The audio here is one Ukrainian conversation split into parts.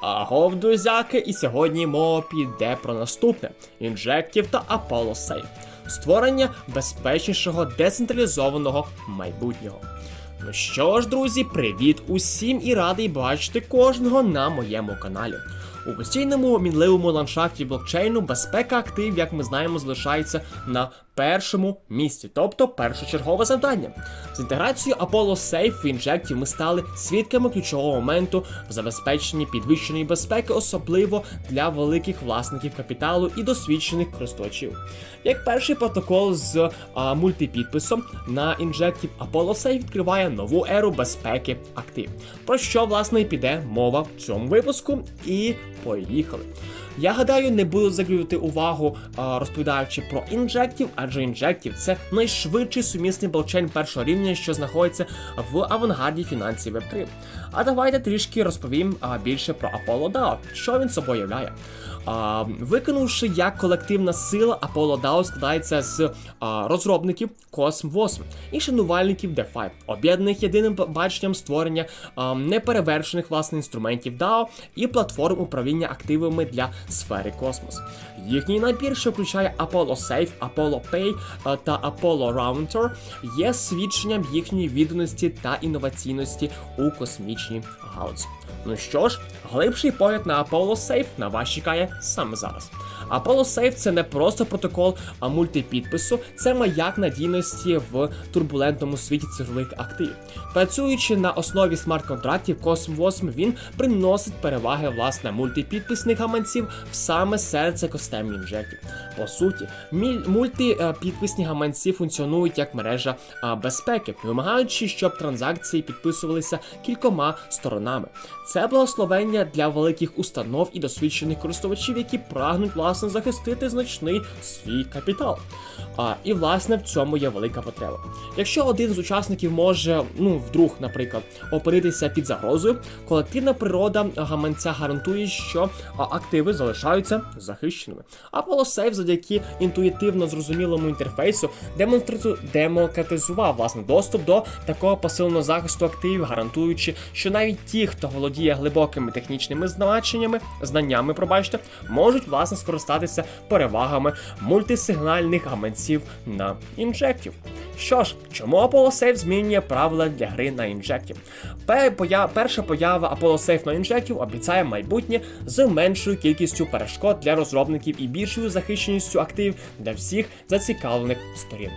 Агов, друзяки, і сьогодні мова піде про наступне: інжектів та Apollo Safe. Створення безпечнішого децентралізованого майбутнього. Ну що ж, друзі, привіт усім і радий бачити кожного на моєму каналі. У постійному мінливому ландшафті блокчейну безпека активів, як ми знаємо, залишається на першому місці, тобто першочергове завдання. З інтеграцією Apollo Safe в інжекті ми стали свідками ключового моменту в забезпеченні підвищеної безпеки, особливо для великих власників капіталу і досвідчених користувачів. Як перший протокол з а, мультипідписом на інжекті Apollo Safe відкриває нову еру безпеки актив. Про що власне і піде мова в цьому випуску? І поїхали. Я гадаю, не буду закрити увагу, розповідаючи про інжектів, адже інжектів це найшвидший сумісний блокчейн першого рівня, що знаходиться в авангарді фінансів Web3. А давайте трішки розповім більше про Apollo DAO, що він собою являє. А, виконавши як колективна сила, Apollo DAO складається з розробників Cosm 8 і шанувальників DeFi, об'єднаних єдиним баченням створення неперевершених власне інструментів DAO і платформ управління активами для сфери космос. Їхній набір, включає Apollo Safe, Apollo Pay та Apollo Router, є свідченням їхньої відданості та інноваційності у космічній галузі. Ну що ж, глибший погляд на Apollo Safe на вас чекає саме зараз. Apollo Safe це не просто протокол а мультипідпису, це маяк надійності в турбулентному світі цифрових активів. Працюючи на основі смарт-контрактів Cosm 8, він приносить переваги власне мультипідписних гаманців в саме серце екосистеми інжектів. По суті, мультипідписні гаманці функціонують як мережа безпеки, вимагаючи, щоб транзакції підписувалися кількома сторонами. Це благословення для великих установ і досвідчених користувачів, які прагнуть власне захистити значний свій капітал. А, і власне в цьому є велика потреба. Якщо один з учасників може, ну вдруг, наприклад, опинитися під загрозою, колективна природа гаманця гарантує, що активи залишаються захищеними. Apollo Safe завдяки інтуїтивно зрозумілому інтерфейсу демократизував власне доступ до такого посиленого захисту активів, гарантуючи, що навіть ті, хто володіє глибокими технічними значеннями, знаннями, пробачте, можуть власне скористатися перевагами мультисигнальних гаманців на інжектів. Що ж, чому Apollo Safe змінює правила для гри на інжектів? Перша поява Apollo Safe на інжектів обіцяє майбутнє з меншою кількістю перешкод для розробників і більшою захищеністю активів для всіх зацікавлених сторін.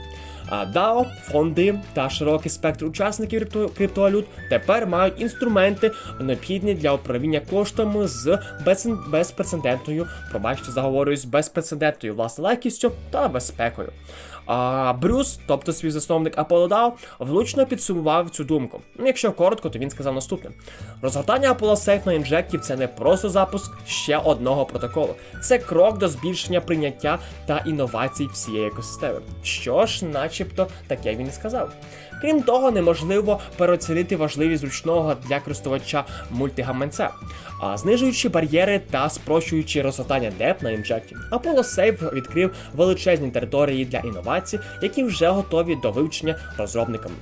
DAO, фонди та широкий спектр учасників крипто- криптовалют тепер мають інструменти, необхідні для управління коштами з без... безпрецедентною, пробачте, заговорююсь, безпрецедентною власне легкістю та безпекою. А Брюс, тобто співзасновник Apollo DAO, влучно підсумував цю думку. Якщо коротко, то він сказав наступне: розгортання Apollo Safe на інжектів це не просто запуск ще одного протоколу, це крок до збільшення прийняття та інновацій всієї екосистеми. Що ж, начебто, таке він і сказав. Крім того, неможливо переоцінити важливість зручного для користувача мультигаманця, а знижуючи бар'єри та спрощуючи розгортання деп на інжекті. Apollo Safe відкрив величезні території для інновацій, які вже готові до вивчення розробниками.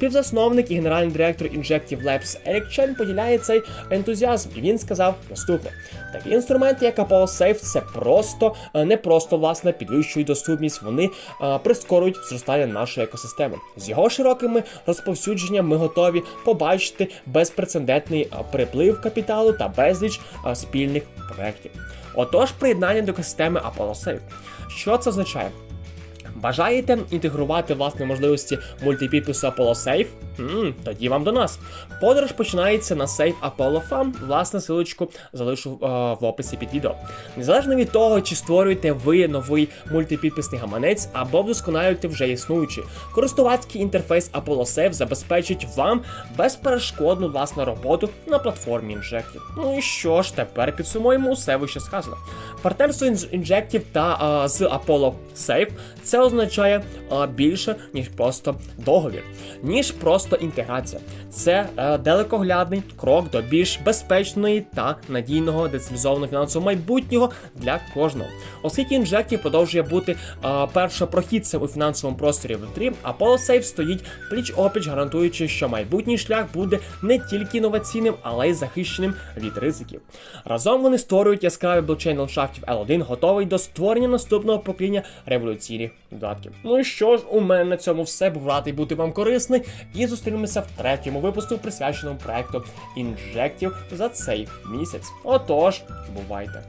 Співзасновник і генеральний директор Injective Labs Ерік Чен поділяє цей ентузіазм, і він сказав наступне: такі інструменти, як Apollo Safe, це просто е, не просто власне підвищують доступність, вони е, прискорюють зростання нашої екосистеми. З його широкими розповсюдженням ми готові побачити безпрецедентний е, приплив капіталу та безліч е, спільних проєктів. Отож, приєднання до екосистеми Apollo Safe. Що це означає? Бажаєте інтегрувати власне можливості мультипідпису Apollo Safe? М тоді вам до нас. Подорож починається на Safe Apollo Farm. Власне, силочку залишу е, в описі під відео. Незалежно від того, чи створюєте ви новий мультипідписний гаманець або вдосконалюєте вже існуючий. Користувацький інтерфейс Apollo Safe забезпечить вам безперешкодну власну роботу на платформі інжектів. Ну і що ж, тепер підсумуємо усе вище сказано. Партнерство інжектів та е, з Apollo Safe це означає е, більше, ніж просто договір, ніж просто просто інтеграція. Це е, далекоглядний крок до більш безпечної та надійного децентралізованого фінансового майбутнього для кожного. Оскільки Injective продовжує бути е, першопрохідцем у фінансовому просторі Web3, Apollo Safe стоїть пліч опліч, гарантуючи, що майбутній шлях буде не тільки інноваційним, але й захищеним від ризиків. Разом вони створюють яскравий блокчейн ландшафтів L1, готовий до створення наступного покоління революційних додатків. Ну і що ж, у мене на цьому все. Був радий бути вам корисний. І зустрінемося в третьому випуску, присвяченому проекту інжектів за цей місяць. Отож, бувайте!